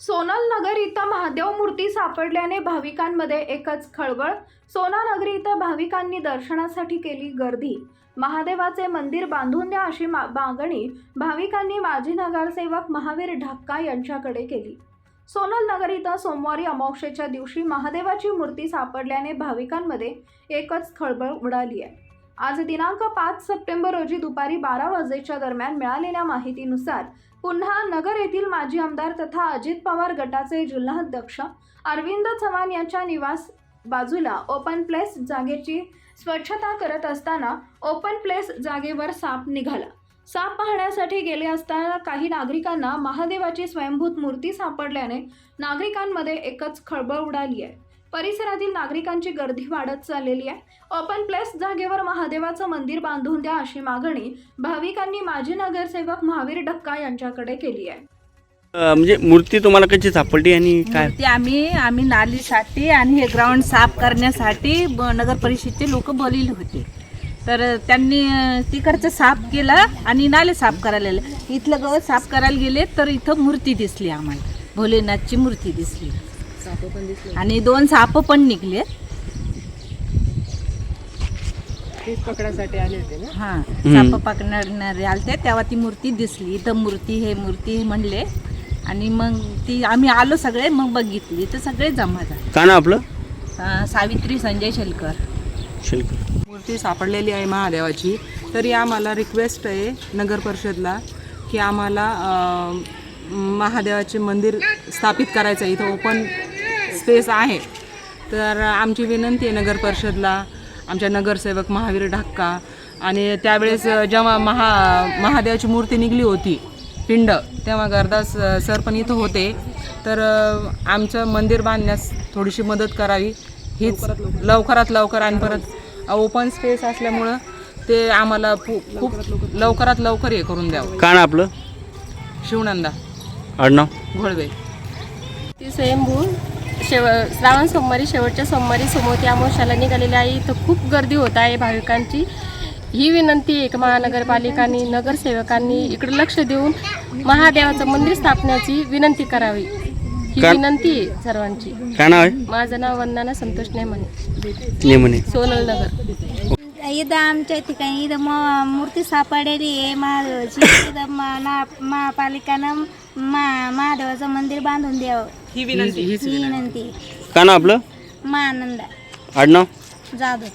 सोनल नगर इथं महादेव मूर्ती सापडल्याने भाविकांमध्ये एकच खळबळ. सोना नगरी इथं भाविकांनी दर्शनासाठी केली गर्दी. महादेवाचे मंदिर बांधून द्या अशी मा- मागणी भाविकांनी माजी नगरसेवक महावीर ढाक्का यांच्याकडे केली. सोनल नगर इथं सोमवारी अमावशेच्या दिवशी महादेवाची मूर्ती सापडल्याने भाविकांमध्ये एकच खळबळ उडाली आहे. आज दिनांक पाच सप्टेंबर रोजी दुपारी बारा वाजेच्या दरम्यान मिळालेल्या माहितीनुसार पुन्हा नगर येथील माजी आमदार तथा अजित पवार गटाचे जिल्हाध्यक्ष अरविंद चव्हाण यांच्या निवास बाजूला ओपन प्लेस जागेची स्वच्छता करत असताना ओपन प्लेस जागेवर साप निघाला. साप पाहण्यासाठी गेले असताना काही नागरिकांना महादेवाची स्वयंभूत मूर्ती सापडल्याने नागरिकांमध्ये एकच खळबळ उडाली आहे. परिसरातील नागरिकांची गर्दी वाढत चाललेली आहे. ओपन प्लेस जागेवर महादेवाचं मंदिर बांधून द्या अशी मागणी भाविकांनी माजी नगरसेवक महावीर डक्का यांच्याकडे केली आहे. म्हणजे मूर्ती तुम्हाला कशी सापडली आणि काय? मूर्ती आम्ही आम्ही नालीसाठी आणि हे ग्राउंड साफ करण्यासाठी ब- नगर परिषदचे लोक बोलिले होते. तर त्यांनी अं, तिकडचं साफ केलं आणि नाले साफ करायला गेले इथलं गवत साफ करायला गेले तर इथं मूर्ती दिसली आम्हाला. भोलेनाथची मूर्ती दिसली. आणि दोन साप पण निघले. पकडासाठी आले होते ना? हा हम्म. साप पकडणारे आलते तेव्हा ती मूर्ती दिसली. इथं मूर्ती हे मूर्ती म्हणले. आणि मग ती आम्ही आलो सगळे मग बघितली. तर सगळे जमा झाले. का ना आपलं? अं, सावित्री संजय शेलकर. शिल्प मूर्ती सापडलेली आहे महादेवाची. तरी आम्हाला रिक्वेस्ट आहे नगर परिषदला की आम्हाला अं, महादेवाचे मंदिर स्थापित करायचं आहे. इथं ओपन स्पेस आहे. तर आमची विनंती आहे नगर परिषदला आमच्या नगरसेवक महावीर ढाक्का आणि त्यावेळेस जेव्हा महा महादेवाची मूर्ती निघली होती पिंड तेव्हा गर्दास सर पण इथं होते. तर आमचं मंदिर बांधण्यास थोडीशी मदत करावी. हीच लवकरात लवकर आणि परत ओपन स्पेस असल्यामुळं ते आम्हाला पु- खूप लवकरात लवकर हे करून द्यावं. का ना आपलं? शिवनंदा. आडनाव? घोळवे. ती स्वयंभू शेव श्रावण सोमवारी शेवटच्या सोमवारी सोमवती अमावस्याला निघालेली आहे. इथं खूप गर्दी होत आहे भाविकांची. ही विनंती आहे की महानगरपालिकांनी नगरसेवकांनी इकडे लक्ष देऊन महादेवाचं मंदिर स्थापण्याची विनंती करावी. ही का- विनंती आहे सर्वांची. काय नाव आहे? माझं नाव वंदना संतोष नेमणे. नेमणे. सोनल नगर. इथं आमच्या ठिकाणी इथं म मूर्ती सापडलेली आहे महादेवाची इथं मा- ना- महापालिकानं मा महादेवाचं मंदिर बांधून द्यावं ही विनंती हीच ही विनंती का ना आपलं महानंदा आडनाव जाधव